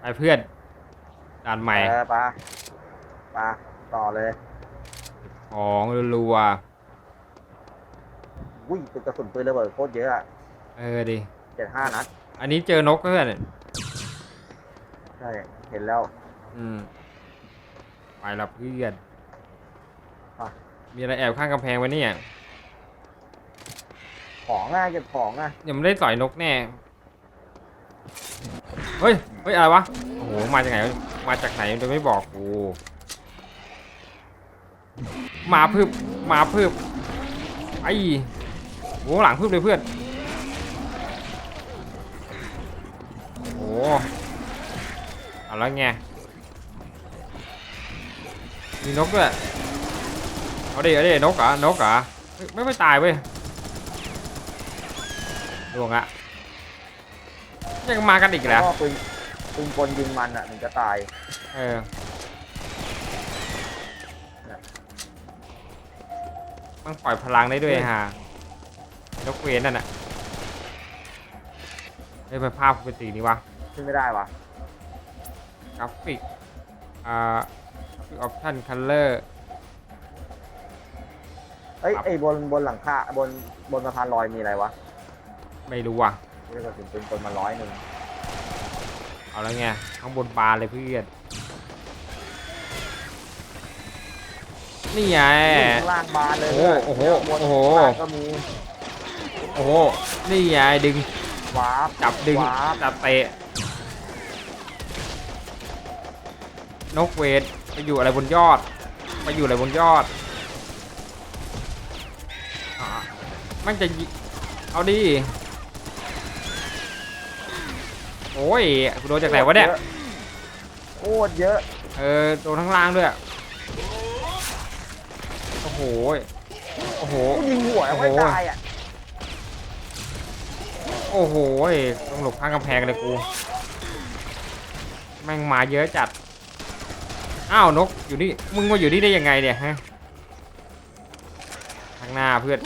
ไปเพื่อนด่านใหม่เออปะปะต่อเลยของรัวอุ้ยเป็นกระสุนปืนระเบิดโคตรเยอะอะๆเออดิเจ็ดห้านัด อันนี้เจอนกเพื่อนใช่ เห็นแล้ว อืมไปละเพื่อนอะมีอะไรแอบข้างกำแพงไว้เนี่ยของอะเก็บของอะ ยังไม่ได้ต่อยนกแน่ เฮ้ย เฮ้ย อะไรวะ โอ้โห มาจากไหน มาจากไหนโดยไม่บอกกูมาพึบมาพึบไอ้โหหลังพึบเลยเพื่อน โอ้โหเอาแล้วไง มีนกด้วย เอาดิ เอาดิ นกเหรอนกอเฮ้ยไม่ไม่ตายเว้ยดวงอะ ยังมากันอีกแล้วก็ปืนปืนกลยิงมันอะมันจะตายเออมันปล่อยพลังได้ด้วยฮะยกเว้นนั่นน่ะเฮ้ยมันภาพเป็นสีนี้วะขึ้นไม่ได้วะกราฟิกอ่ากราฟิกออปชั่นคัลเลอร์เอ้ยครับไอ้บนบนหลังคาบนบนสะพานลอยมีอะไรวะ ไม่รู้ว่ะ เรียกกระสุนปืนกลมาร้อยหนึ่งเอาแล้วไงข้างบนบานเลยเพื่อนนี่ไงข้างล่างบานเลยโอ้โหบนโอ้โหข้างล่างก็มีโอ้โหนี่ไงดึงวาร์ปจับดึงวาร์ปจับเตะนกเวทไปอยู่อะไรบนยอดไปอยู่อะไรบนยอดอะมันจะยิเอาดิ โอ้ยกูโดนจากไหนวะเนี่ยโคตรเยอะเออโดนทั้งล่างด้วยโอ้โหโอ้โหกูยิงหัวแล้วไม่โอ้โหตายอะโอ้โหต้องหลบข้างกำแพงเลยกูแม่งมาเยอะจัดอ้าวนกอยู่นี่มึงมาอยู่นี่ได้ยังไงเนี่ยฮะข้างหน้าเพื่อน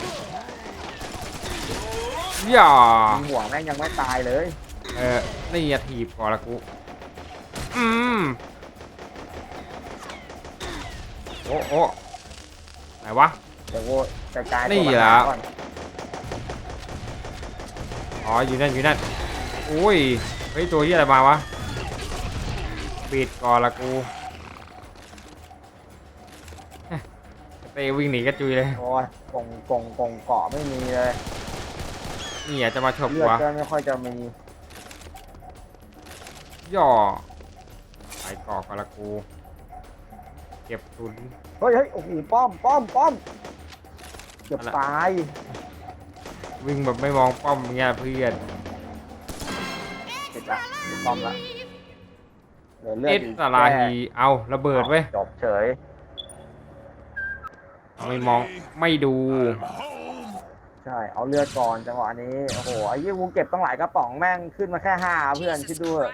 อย่ายิงหัวแม่งยังไม่ตายเลย เออนี่อย่าถีบก่อนละกูอืมโอ้โอ้ไหนวะ เดี๋ยวกูกระจายนี่ตัวเหรอ ก่อนอ๋ออยู่นั่นอยู่นั่นอุ้ยเฮ้ยตัวที่อะไรมาวะปิดก่อนละกูเตะวิ่งหนีกระจุยเลยโอ้ยกงกงกงเกาะไม่มีเลย นี่อยากจะมาฉกเลือดวะก็ไม่ค่อยจะมี ย่อไปเกาะก่อนละกูเก็บทุน เฮ้ยเฮ้ยโอ้โหป้อมป้อมป้อมเกือบอะไรตายวิ่งแบบไม่มองป้อมเงี้ยเพื่อนติดละติดป้อมละเหลือเลือเอ็ดดอีกสลาแค่ฮีเอาระเบิดเว้ยจบเฉย ไม่มองไม่ดู ใช่ เอาเลือดก่อนจังหวะนี้ โอ้โห ไอ้ยี่กูเก็บตั้งหลายกระป๋องแม่งขึ้นมาแค่ห้าเพื่อนคิดดูเถอะ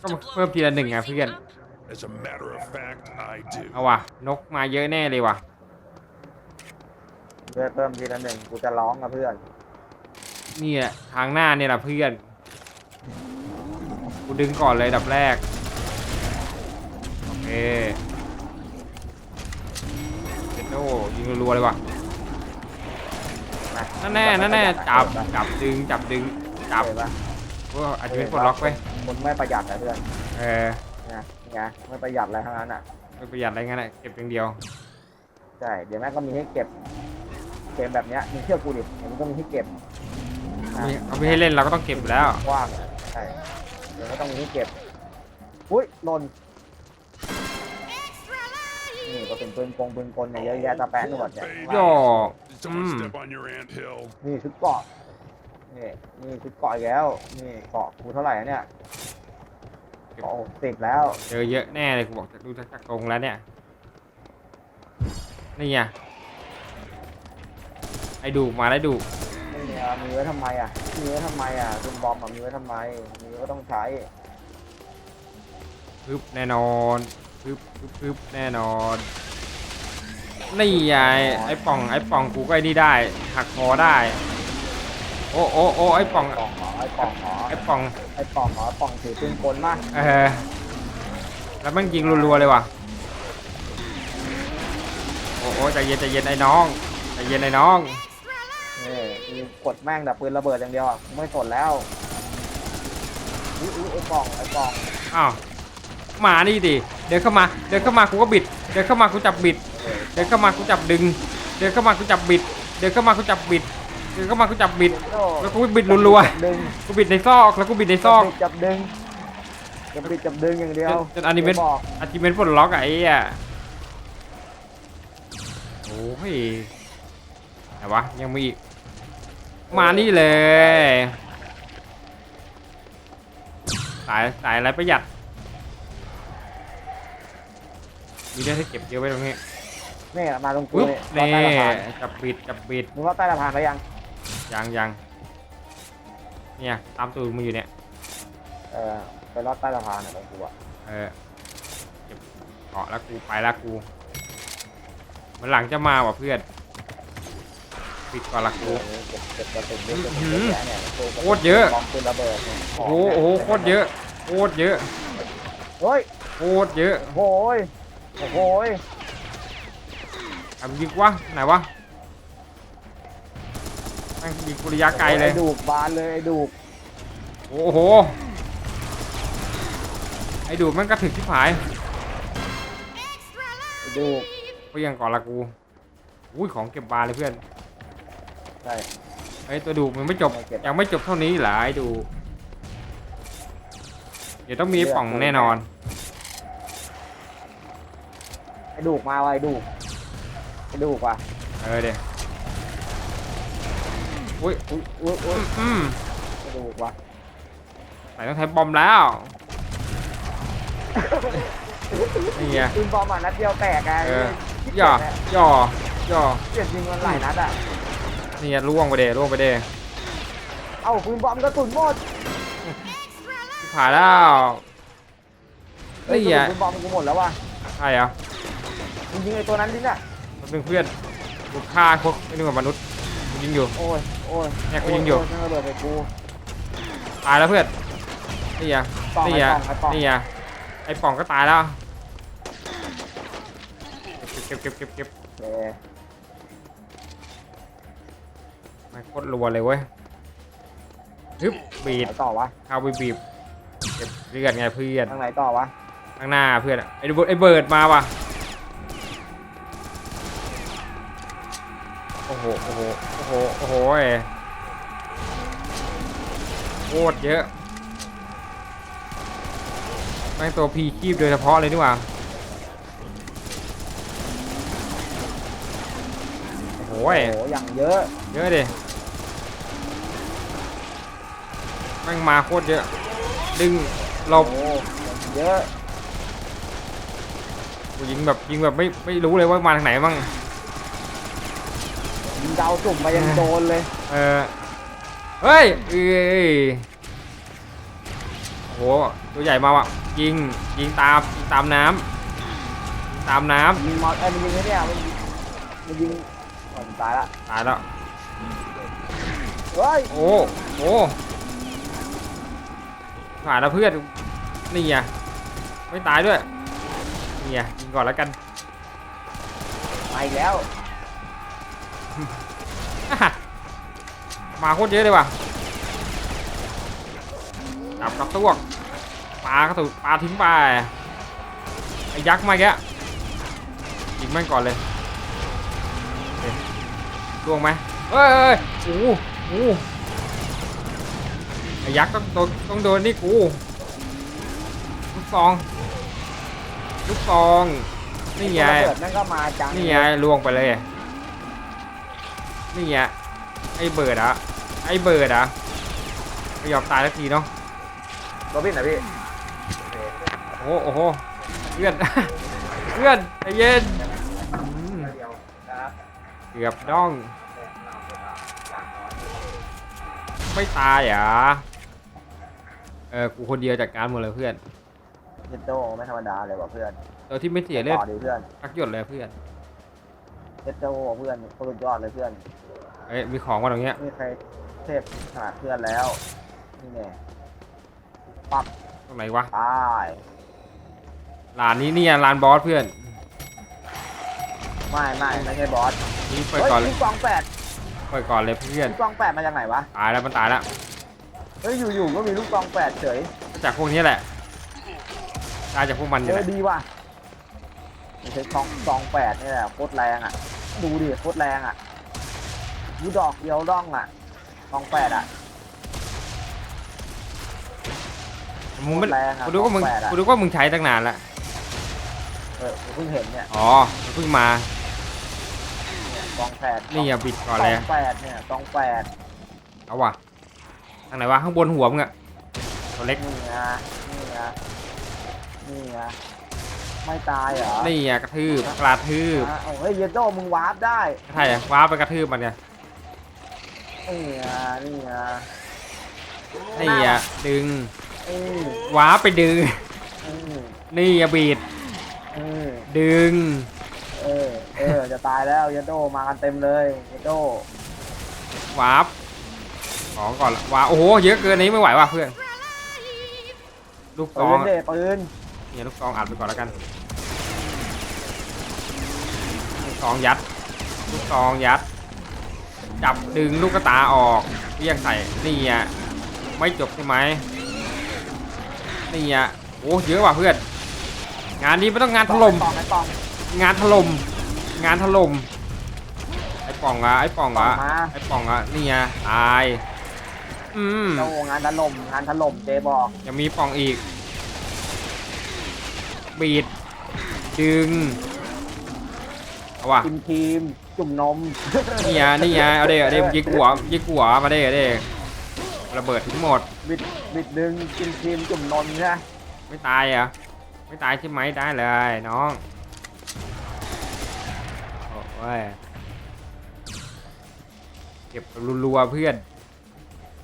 ก็มาเพิ่มทีละหนึ่งไงเพื่อน As a matter of fact, I do. เอาว่ะ นกมาเยอะแน่เลยว่ะ เลือดเพิ่มทีละหนึ่งกูจะร้องกับเพื่อน นี่แหละทางหน้าเนี่ยแหละเพื่อน กูดึงก่อนเลยดับแรก โอเคเจนโน่ยิงรัวๆเลยว่ะ นะนั่นแน่นั่นแน่จับจับดึงจับดึงจับเห็นปะว่าอาจจะเป็นปลดล็อกไปมึงไม่ประหยัดนะเพื่อนเออนะไงไม่ประหยัดอะไรทั้งนั้นอะไม่ประหยัดอะไรงั้นแหละเก็บอย่างเดียวใช่เดี๋ยวแม่งก็มีให้เก็บเกมแบบเนี้ยมึงเชื่อกูดิเดี๋ยวมันก็มีให้เก็บนะมีเอาไปให้เล่นเราก็ต้องเก็บอยู่แล้วกว้างอะใช่เดี๋ยวก็ต้องมีให้เก็บอุ้ยหล่นนี่ก็เป็นปืนกงปืนกลเนี่ยเยอะแยะตะแปะหนวดเนี่ยย่ อ Did someone Mm. step on your anthill? นี่ชุดเกาะนี่นี่ชุดเกาะอีกแล้ว นี่เกาะกูเท่าไหร่อะเนี่ยเกาะหกสิบแล้ว เจอเยอะแน่เลยกูบอกจะดูจากจากตรงแล้วเนี่ย นี่ไงไอ้ดูมาได้ดูนี่เนี่ยมีไว้ทำไมอะ มีไว้ทำไมอะปืนบอมอะมีไว้ทำไม มีก็ต้องใช้ พึบแน่นอนพึบพึบพึบแน่นอน นี่ไงไอ้ป่องไอ้ป่องกูก็ไอ้นี่ได้หักคอได้ โอ้โอ้โอ้ไอ้ป่องปองหมอไอ้ปองหมอไอ้ป่องไอ้ปองหมอปองถือปืนกลมาเออแล้วมันยิงรัวๆเลยว่ะโอ้โอ้ใจเย็นใจเย็นไอ้น้องใจเย็นไอ้น้องเออคือกดแม่งแต่ปืนระเบิดอย่างเดียวอะไม่สนแล้วอุ้ยอุ้ยไอ้ปองไอ้ปองอ้าวมานี่ดิเดินเข้ามา เดินเข้ามากูก็บิด เดินเข้ามากูจับบิด เดินเข้ามากูจับดึง เดินเข้ามากูจับบิด เดินเข้ามากูจับบิด เดินเข้ามากูจับบิดโอ้แล้วกูบิดรัวดึงๆ กูบิดในซอก แล้วกูบิดในซอก จับดึงจับบิดจับดึงอย่างเดียวจนจนอนิเมะดี๋ยวบอกอาชิเมนปลดล็อกอะไอ้อะโอ้ยไหนวะยังมีอีก มานี่เลย สายสายอะไรประหยัด มีเรื่องให้เก็บเยอะไว้ตรงนี้ นี่มาตรงกูอุ๊บเนี่ยรอนี่ใต้สะพานจับบิดจับบิดมึงว่าใต้สะพานไปยัง ยังยังเนี่ยตามตูดมึงอยู่เนี่ย เออไปรอดใต้สะพานอะตรงกูอะเออเก็บเกาะแล้วกูไปแล้วกูมันหลังจะมาว่ะเพื่อนปิดก่อนละเอกูอเก็บเก็บกระสุนเยอะอื้เก็บอหือเยอะแยะเนี่ยตัวกรสุนโคตรเยอะบอมปืนระเบิดเนี่ยโอ้โหโอ้โหโคตรเยอะโคตรเยอะเฮ้ยโคตรเยอะโอ้โหยโอ้โหย ทำยิงวะไหนวะแม่งยิงกุระยะไกลเลย ไอ้ดูกบานเลยไอ้ดูกโอ้โห ไอ้ดูดมันกระถึกที่ผายไอ้ดูกเพียงก่อนละกู อุ้ยของเก็บบานเลยเพื่อนใช่ไอ้ตัวดูมันไม่จบไม่เก็บยังไม่จบเท่านี้เหรอไอ้ดูเดี๋ยวต้องมีไอ้ป่องแน่นอน ไอ้ดูกมาว่ะไอ้ดูก ไอ้ดูกว่ะเออเดี๋ยวอุ้ยอุ้ยอุ้ยอุ้ยอืมไอ้ดูกว่ะใส่ต้องใช้บอมแล้วนี่ไง ปืนบอมอะนัดเดียวแตกไงเออที่ย่อเจ็บเนี่ยย่อย่อเจ็บยิงมันหลายนัดอะ นี่ไงล่วงไปเด้ล่วงไปเด้เอ้าปืนบอมกระสุนหมดที่ผ่านแล้วเฮ้ยนี่กระไงสุนปืนบอมกูหมดแล้วว่ะใช่เหรอมึงยิงไอ้ตัวนั้นดิเนี่ย มันเป็นเพื่อนกูฆ่าพวกไม่นึกว่ามนุษย์กูยิงอยู่ โอ้ย โอ้ยเนี่ยกูยิงอยู่ โโนั่นระเบิดไปกู ตายแล้วเพื่อนนี่ไงป่องนี่ไอ้ไงป่องไอ้ป่อง นี่ไงไอ้ป่องก็ตายแล้วเก็บเก็บเก็บเก็บเออมันโคตรรัวเลยเว้ยฮึบบีดไหนต่อวะ เข้าไปบีบเก็บเลือดไงเพื่อน ทางไหนต่อวะ ข้างหน้าเพื่อนอะไอ้เบิร์ดไอ้เบิร์ดมาว่ะ โอ้โห โอ้โห โอ้โห โอ้โหยโคตรเยอะแม่งตัวพีคีบโดยเฉพาะเลยนี่หว่า โอ้โหโอ้ยโหอย่างเยอะ เยอะดิแม่งมาโคตรเยอะ ดึงหลโอ้บโหอย่างเยอะกูยิงแบบยิงแบบไม่ไม่รู้เลยว่ามาทางไหนบ้าง ยิงดาวสุ่มมายังโดนเลย เออเฮ้ยเอ้ยโอ้โหตัวใหญ่มาว่ะยิงยิงตามยิงตามน้ำยิงตามน้ยิงมอสเอ้ยมันยิงไอ้เนี่ยมันยิงมันยิงอ๋อมันตายละำตายแล้วเฮ้ยโอ้โหผ่านแล้วเพื่อนนี่ไงไม่ตายด้วยนี่ไงยิงก่อนแล้วกันมาอีกแล้ว มาโคตรเยอะเลยว่ะจับกระตวกปลากระตุกปลาทิ้งไปไอ้ยักษ์มาแกะยิงแม่งก่อนเลยโอเคล่วงไหมเฮ้ยเฮ้ยโอ้โหโอ้โหไอ้ยักษ์ต้องโดนต้องโดนนี่กูลูกซองลูกซองนี่ไงระเบิดนั่นก็มาจังนี่ไงล่วงไปเลย นี่ไงไอ้เบิร์ดอะไอ้เบิร์ดอะไม่ยอมตายสักทีเนาะโรบินนะพี่โอ้โหโอ้โหเพื่อน เพื่อนใจเย็นอืมเกือบด้อง ไม่ตายเหรอะเออกูคนเดียวจัดการหมดเลยเพื่อนเจโตไม่ธรรมดาเลยว่ะเพื่อน ตัวที่ไม่เสียเลือดต่อดิเพื่อนพักหยดเลยเพื่อน เจโตเพื่อนโคตรสุดยอดเลยเพื่อน เอ้ยมีของมาตรงเนี้ย ไม่มีใครเทพขนาดเพื่อนแล้ว นี่ไงปั๊บตรงไหนวะตายลานนี้เนี่ยลานบอสเพื่อนไม่ไม่ไม่ใช่บอสนี่เปิดเฮ้ยก่อนเลยลูกกองแปดเปิดก่อนเลยเพื่อน ลูกกองแปดมาจากไหนวะ ตายแล้วมันตายแล้วเฮ้ยอยู่ๆก็มีลูกกองแปดเฉยมาจากพวกนี้แหละตายจากพวกมันเอนี่แหอละดีว่ะไม่ใช่กองกองแปดนี่แหละโคตรแรงอะ ดูดิโคตรแรงอะยูดอกเดียวร่องอะกองแปดอะ มึงไม่แรงอะกูดูว่ามึงแปดอะ กูดูว่ามึงใช้ตั้งนานแล้วเออเพิ่งเห็นเนี่ยอ๋อมันเพิ่งมาเนี่ยกองแปดนี่อย่าบิดก่อนกเลยองแปดเนี่ยกองแปดเอาว่ะทางไหนวะข้างบนหัวมึงอะตัวเล็กนี่ไงนี่ไงนี่ไง ไม่ตายเหรอนี่อะกระทืบกระทืบอะเอาเฮ้ยเยนโดมึงวาร์ปได้ใช่อะว้าร์ปไปกระทืบมันเนี่ยนี่ไงนี่ไงนี่อะดึงอืมว้าร์ปไปดึงอืมนี่อะบีดอืมดึง เออเออจะตายแล้วเยนโดมากันเต็มเลยเยนโดวาร์ปของก่อนละว้าร์ปโอ้โห เยอะเกินนี้ไม่ไหวว่ะเพื่อน ลูกกปืองนเดปืน เนี่ยลูกกองอัดไปก่อนแล้วกัน ลูกกองยัด ลูกกองยัด จับดึงลูกกระตาออกเรียกใส่นี่อะไม่จบใช่ไหมนี่อะโอ้เยอะว่ะเพื่อน งานนี้ไม่ต้องงานถล่มไอ้ปองไอ้ปองงานถล่ม งานถล่ม ไอ้ป่องอะไอ้ป่องปออะงมา ไอ้ป่องอะนี่ไงตาย อืม โอ้งานถล่มงานถล่มเจบอกยังมีป่องอีก บีด ดึงเอาว่ะทีมทีมจุ่มนม นี่ไงนี่ไงเอาเด้เอาเด้ยิงหัวยิงหัวมาเด้เอาเด้ระเบิดทั้งหมด บิดบิดดึงทีมทีมจุ่มนมใช่ไหมไม่ตายเหรอะไม่ตายใช่ไหมได้เลยน้องโอ้ยเก็บรัวๆเพื่อน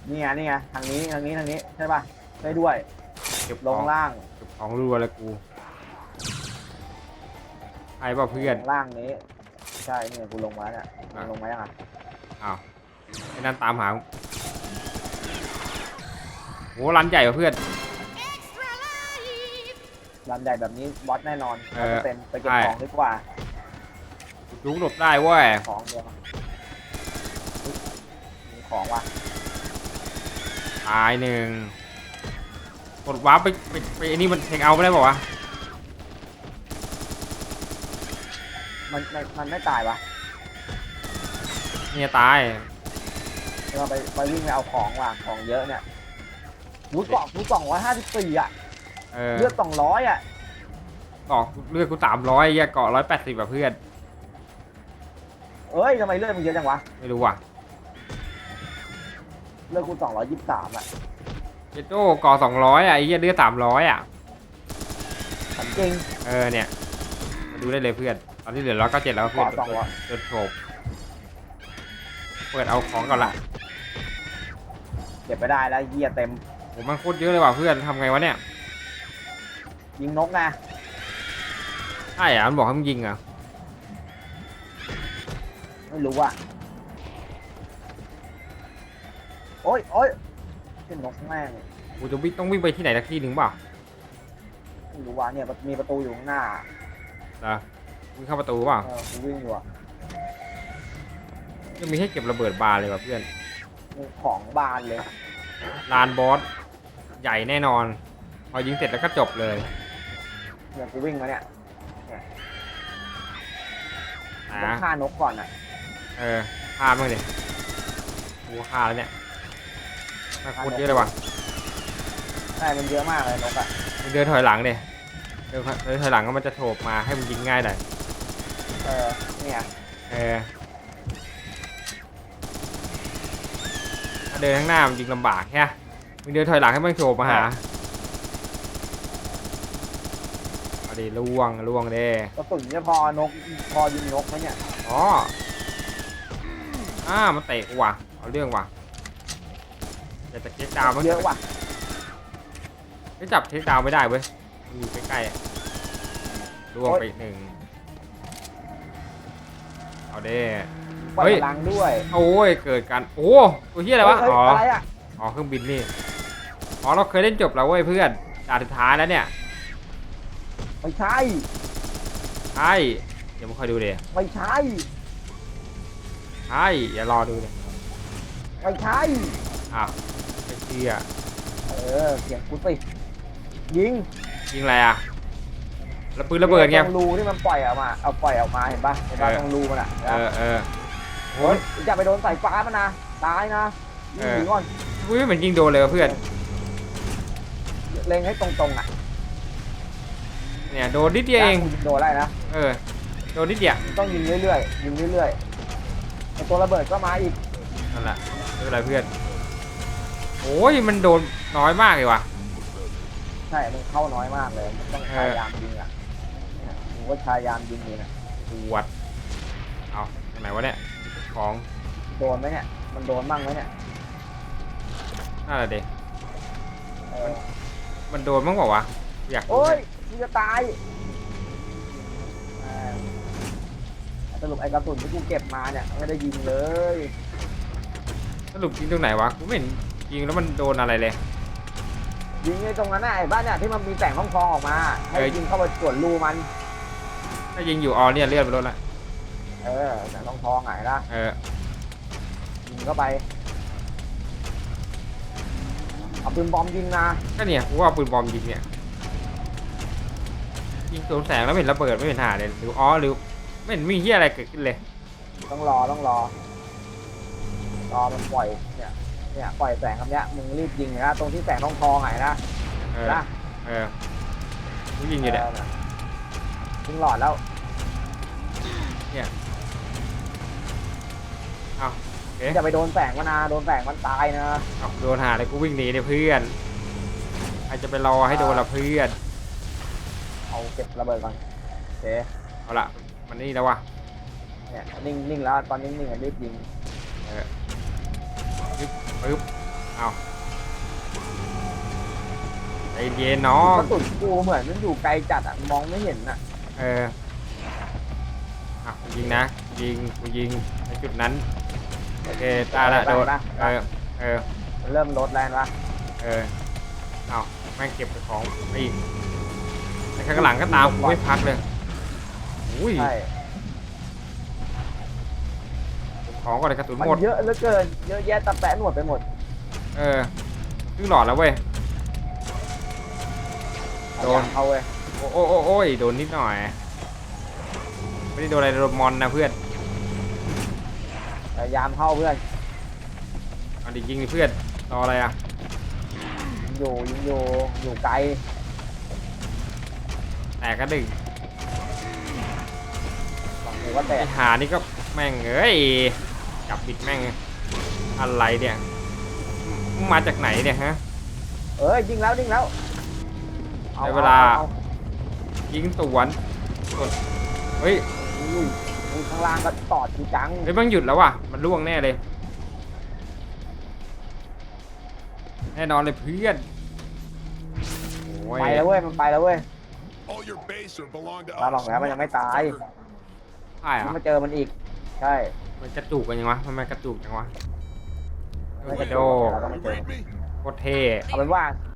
นี่ไงนี่ไงทางนี้ทางนี้ทางนี้ใช่ป่ะได้ด้วย เก็บขลองงล่าง เก็บของรัวเลยกู ใครเปล่าเพื่อนลงล่างนี้ใช่เนี่ยกูลงมาเนี่ยอะ ลงมายังอะอ้าวไอ้นั่นตามหาโหรันใหญ่กว่าเพื่อน ลำใหญ่แบบนี้บอสแน่นอนเอร้อยอเปอร์เซ็นต์ไปเก็บใช่ของดีกว่าจุกหลบได้เว้ยของเดียวเฮ้ยมีของว่ะตายหนึ่งกดวาร์ปไปไปไปไอ้นี่มันเทงเอาไม่ได้บอกวะ มันมันมันไม่ตายวะเนี่ยตาย เราไปไปวิ่งไปเอาของว่ะของเยอะเนี่ยหูกล่องหูกล่องร้อยห้าสิบสี่อะเออเลือดสองร้อยอะเกาะเลือดกูสามร้อยแยกเกาะร้อยแปดสิบแบบเพื่อน เอ้ยทำไมเลือดมันเยอะจังวะไม่รู้ว่ะเลือดกูสองร้อยยี่สิบสามอะเจโต้เกาะสองร้อยอะไอ้เหี้ยเลือดสามร้อยอะ ถามจริง เออเนี่ยมาดูได้เลยเพื่อนต อนที่เหลือร้อยเก้าเจ็ดแล้วเพื่อนเกาะสองร้อยเดินโฉบเปิดเอาของก่อนละเก็บไปได้แล้วเยียเต็มโหมันโคตรเยอะเลยว่ะเพื่อนทำไงวะเนี่ยยิงนกไงใช่อะมันบอกให้มึงยิงอะไม่รู้อะโอ้ยโอ้ยเป็นนกแม่งกูจะวิ่งต้องวิ่งไปที่ไหนสักที่หนึ่งเปล่าไม่รู้ว่าเนี่ยมีประตูอยู่ข้างหน้า นะ วิ่งเข้าประตูเปล่าเออกูวิ่งอยู่อะยังมีให้เก็บระเบิดบาร์เลยว่ะเพื่อนมีของบานเลยลานบอสใหญ่แน่นอน พอยิงเสร็จแล้วก็จบเลยเนี่ยกูวิ่งมาเนี่ยอ่าต้องฆ่านกก่อนอะเออฆ่ามั่งดิกูฆ่าแล้วเนี่ยน่าโคตรเยอะเลยว่ะใช่มันเยอะมากเลยนกอะมึงเดินถอยหลังดิเดินเดินถอยหลังก็มันจะโฉบมาให้มึงยิงง่ายหน่อย เออ เนี่ยเออถ้าเดินข้างหน้ามันยิงลำบากแค่มึงเดินถอยหลังให้มันโฉบมาหาเอาดิล่วงล่วงเด้กระสุนจะพอนกพอยิงนกไหมเนี่ยอ๋ออ่ามันเตะกูว่ะเอาเรื่องว่ะอยากจะเทคดาวน์มั้งเยอะว่ะไม่จับเทคดาวน์ไม่ได้เว้ยมันอยู่ใกล้ๆอะล่วงไปอีกหนึ่ง เอาเด้ ปล่อยเฮ้ยพลังด้วยโอ้ย เกิดการโอ้ตัวเฮียอะไรวะ เฮ้ยอ๋อ อะไรอะอ๋อ เครื่องบินนี่ อ๋อ เราเคยเล่นจบแล้วเว้ยเพื่อนด่านสุดท้ายแล้วเนี่ย ไม่ใช่ ใช่ เดี๋ยวมาคอยดูเลยไม่ใช่ ใช่ อย่ารอดูเลยไม่ใช่ อ้าวไม่เชื่อเออเสียงกูสิยิงยิงอะไรอะ แล้วปืนระเบิดไง ตรงรูที่มันปล่อยออกมา เอาปล่อยออกมาเห็นปะเห็นปะเออ ตรงรูมันอะเออเออโอ้ยอย่าไปโดนสายฟ้ามันนะตายนะยิเองอหนีก่อนอุ้ยเหมือนยิงโดนเลยว่ะเพื่อน เล็งให้ตรงๆอะเนี่ยโดนนิดเดียวเอง ยิงโดนได้นะ เออ โดนนิดเดียวต้องยิงเรื่อยๆ ยิงเรื่อยๆไอตัวระเบิดก็มาอีก นั่นแหละไม่เป็นไรเพื่อน โอ้ยมันโดนน้อยมากเลยว่ะ ใช่ มันเข้าน้อยมากเลยมันต้องเออพยายามยิงอะเนี่ยผม ก็พยายามยิงอยู่เนี่ยปวด เอาตรงไหนวะเนี่ย ของโดนไหมเนี่ย มันโดนบ้างไหมเนี่ยน่าจะเด็กเออมันโดนมั้งเปล่าวะ อยากรู้โอ้ยเนี่ยกูจะตายแม่งสรุปไอ้กระสุนที่กูเก็บมาเนี่ยไม่ได้ยิงเลยสรุปยิงตรงไหนวะ กูไม่เห็นยิงแล้วมันโดนอะไรเลย ยิงไอ้ตรงนั้นน่ะไอ้บ้านเนี่ยที่มันมีแสงทองทองๆออกมา ให้เออยิงเข้าไปสวนรูมัน ถ้ายิงอยู่อ๋อเนี่ยเลื่อนไปรถละเออแสงทองทองๆไหนละเออยิงเข้าไปเอาปืนบอมยิงนะก็เนี่ยกูว่าเอาปืนบอมยิงเนี่ยยิงโดนแสงแล้วไม่เห็นระเบิดไม่เห็นหาเลยหรืออ๋อหรือไม่เห็นมีเหี้ยอะไรเกิดขึ้นเลย ต้องรอต้องรอรอมันปล่อยเนี่ยเนี่ยปล่อยแสงคำเนี้ยมึงรีบยิงนะตรงที่แสงทองทองๆไหนนะเออนะเออกูยิงอยู่เนี่ยเออน่ะ ยิงหลอดแล้วเอาเอ๊ะอย่าไปโดนแสงมันนะ โดนแสงมันตายนะ เอาโดนหาเลยกูวิ่งหนีเนี่ยเพื่อนใครจะไปรอให้โดนละเพื่อน เอาเก็บระเบิดก่อนโอเคเอาละมันนี่แล้ววะเนี่ยนิ่งนิ่งแล้ว ตอนนิ่งนิ่งๆอะรีบยิงปึ๊บเอาใจเย็นน้องกระสุนกูเหมือนมันอยู่ไกลจัดอะ มองไม่เห็นอะ เอออะกูยิงนะยิงกูยิงในจุดนั้นโอเคตายละโดนนะเออเออมันเริ่มลดแล้วนะเออเอาแม่งเก็บของไปอีกไอ้ข้างหลังก็ตามกูไม่พักเลยอุ้ยใช่เก็บของก่อนเลยกระสุนมันหมดเยอะเหลือเกินเยอะแยะตะแปะหมดไปหมดเออครึ่งหลอดแล้วเว้ยโดนเอาเว้ย โอ้โอ้โอ้โอ้ยโดนนิดหน่อย ไม่ได้โดนอะไรโดนมอนนะเพื่อนพยายามเข้าเพื่อนเอาดิยิงดิเพื่อนรออะไรอะยิงอยู่ยิงอยู่อยู่ไกลแตกก็ดึงฝั่งกูก็แตไอ้กหานี่ก็แม่งเอ้ยจับบิดแม่งอะไรเนี่ยมึงมาจากไหนเนี่ยฮะ เอ้ยยิงแล้วยิงแล้วอได้เวลาออ ยิงสวนสวนเฮ้ยอุ้ยอุ้ยข้างล่างก็ตอดกูจังเฮ้ยมันหยุดแล้วว่ะ มันล่วงแน่เลย แน่นอนเลยเพื่อนโอ้ยไปแล้วเว้ยมันไปแล้วเว้ย All your base or belong to มาหลอกแล้วมันยังไม่ตายใช่เหรอ มาเจอมันอีก ใช่มันกระจุกกันยังวะทำไมกระจุกจังวะเอไม่อกระระโดโดด You read me? โคตรเท่เอาเป็นว่า